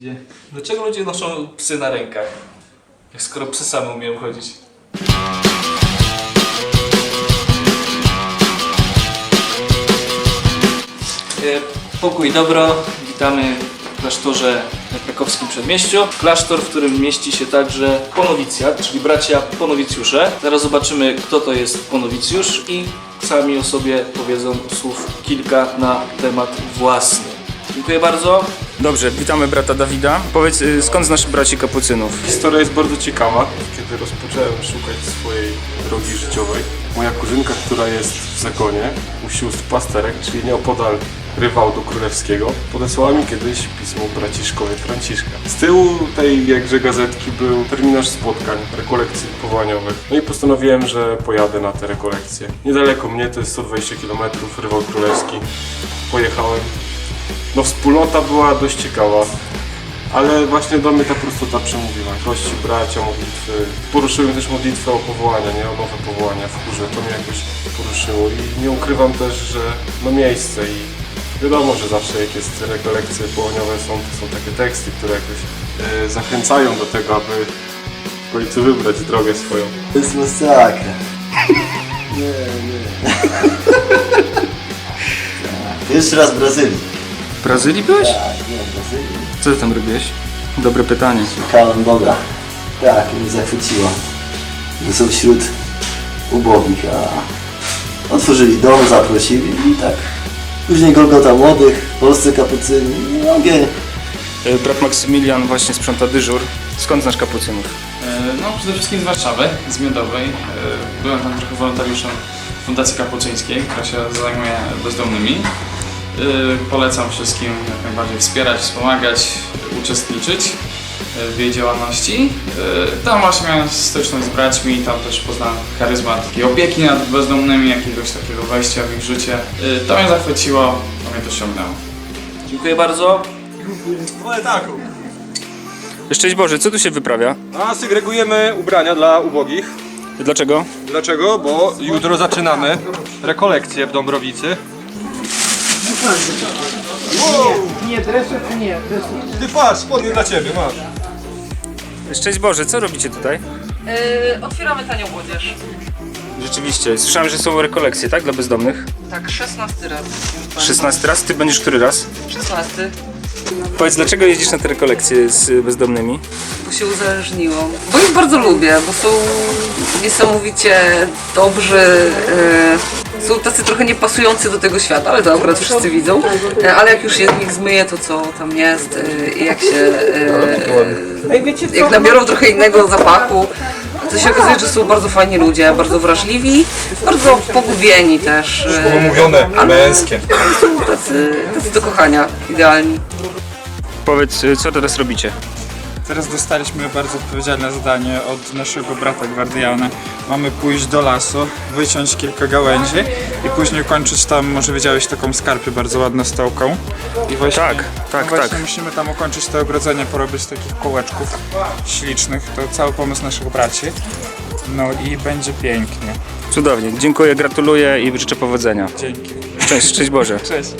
Gdzie? Dlaczego ludzie noszą psy na rękach? Jak skoro psy same umieją chodzić. E, Pokój dobro, witamy w klasztorze na krakowskim przedmieściu. Klasztor, w którym mieści się także ponowicjat, czyli bracia ponowicjusze. Zaraz zobaczymy, kto to jest ponowicjusz i sami o sobie powiedzą słów kilka na temat własny. Dziękuję bardzo. Dobrze, witamy brata Dawida. Powiedz, y, skąd znasz braci kapucynów? Historia jest bardzo ciekawa. Kiedy rozpocząłem szukać swojej drogi życiowej, moja kuzynka, która jest w zakonie u sióstr pasterek, czyli nieopodal rywałdu królewskiego, podesłała mi kiedyś pismo braciszkowie Franciszka. Z tyłu tej jakże gazetki był terminarz spotkań, rekolekcji powołaniowych. No i postanowiłem, że pojadę na te rekolekcje. Niedaleko mnie, to jest 120 km, rywał królewski. Pojechałem. No wspólnota była dość ciekawa. Ale właśnie do mnie ta prostota przemówiła. Kości, bracia, modlitwy. Poruszyłem też modlitwę o powołania, nie? O nowe powołania w chórze. To mnie jakoś poruszyło i nie ukrywam też, że no miejsce i wiadomo, że zawsze jak jest rekolekcje połoniowe są, to są takie teksty, które jakoś e, zachęcają do tego, aby w końcu wybrać drogę swoją. To jest masakra. Nie, nie. Jeszcze raz w Brazylii. W Brazylii byłeś? Tak, nie, w Brazylii. Co ty tam robiłeś? Dobre pytanie. Szukałem Boga. Tak, mnie zachwyciło. Że są wśród ubogich, a otworzyli dom, zaprosili i tak. Później Golgota Młodych, polscy kapucyni i ogień. Brat Maksymilian właśnie sprząta dyżur. Skąd znasz kapucynów? E, No, przede wszystkim z Warszawy, z Miodowej. E, Byłem tam trochę wolontariuszem Fundacji Kapucyńskiej, która się zajmuje bezdomnymi. E, Polecam wszystkim jak najbardziej wspierać, wspomagać, uczestniczyć e, w jej działalności. E, Tam właśnie miałem styczność z braćmi, tam też poznałem charyzmat takiej opieki nad bezdomnymi, jakiegoś takiego wejścia w ich życie. To mnie zachwyciło, to mnie to ściągnęło. Dziękuję bardzo. Szczęść Boże, co tu się wyprawia? A segregujemy ubrania dla ubogich. Dlaczego? Dlaczego? Bo jutro zaczynamy rekolekcję w Dąbrowicy. Nie, dresy nie, dresy. Ty patrz, spodnie dla ciebie, masz. Szczęść Boże, co robicie tutaj? Yy, otwieramy tanią młodzież. Rzeczywiście, słyszałem, że są rekolekcje, tak? Dla bezdomnych. Tak, 16 raz. 16 raz, ty będziesz który raz? 16. Powiedz, dlaczego jeździsz na te rekolekcje z bezdomnymi? Bo się uzależniłam. Bo ich bardzo lubię, bo są niesamowicie dobrzy. Są tacy trochę niepasujący do tego świata, ale to akurat wszyscy widzą. Yy, ale jak już je z nich zmyję to, co tam jest yy, i jak się... Yy, jak nabiorą trochę innego zapachu, to się okazuje, że są bardzo fajni ludzie, bardzo wrażliwi, bardzo pogubieni też. Pomówione, męskie. są tacy, tacy do kochania, idealni. Powiedz, co teraz robicie? Teraz dostaliśmy bardzo odpowiedzialne zadanie od naszego brata gwardiana. Mamy pójść do lasu, wyciąć kilka gałęzi i później kończyć tam, może widziałeś taką skarpę bardzo ładną stołką. I właśnie, Tak, tak, no właśnie tak. musimy tam ukończyć to ogrodzenie, porobić takich kołeczków ślicznych. To cały pomysł naszych braci. No i będzie pięknie. Cudownie, dziękuję, gratuluję i życzę powodzenia. Dzięki. Szczęść, szczęść Boże. Cześć.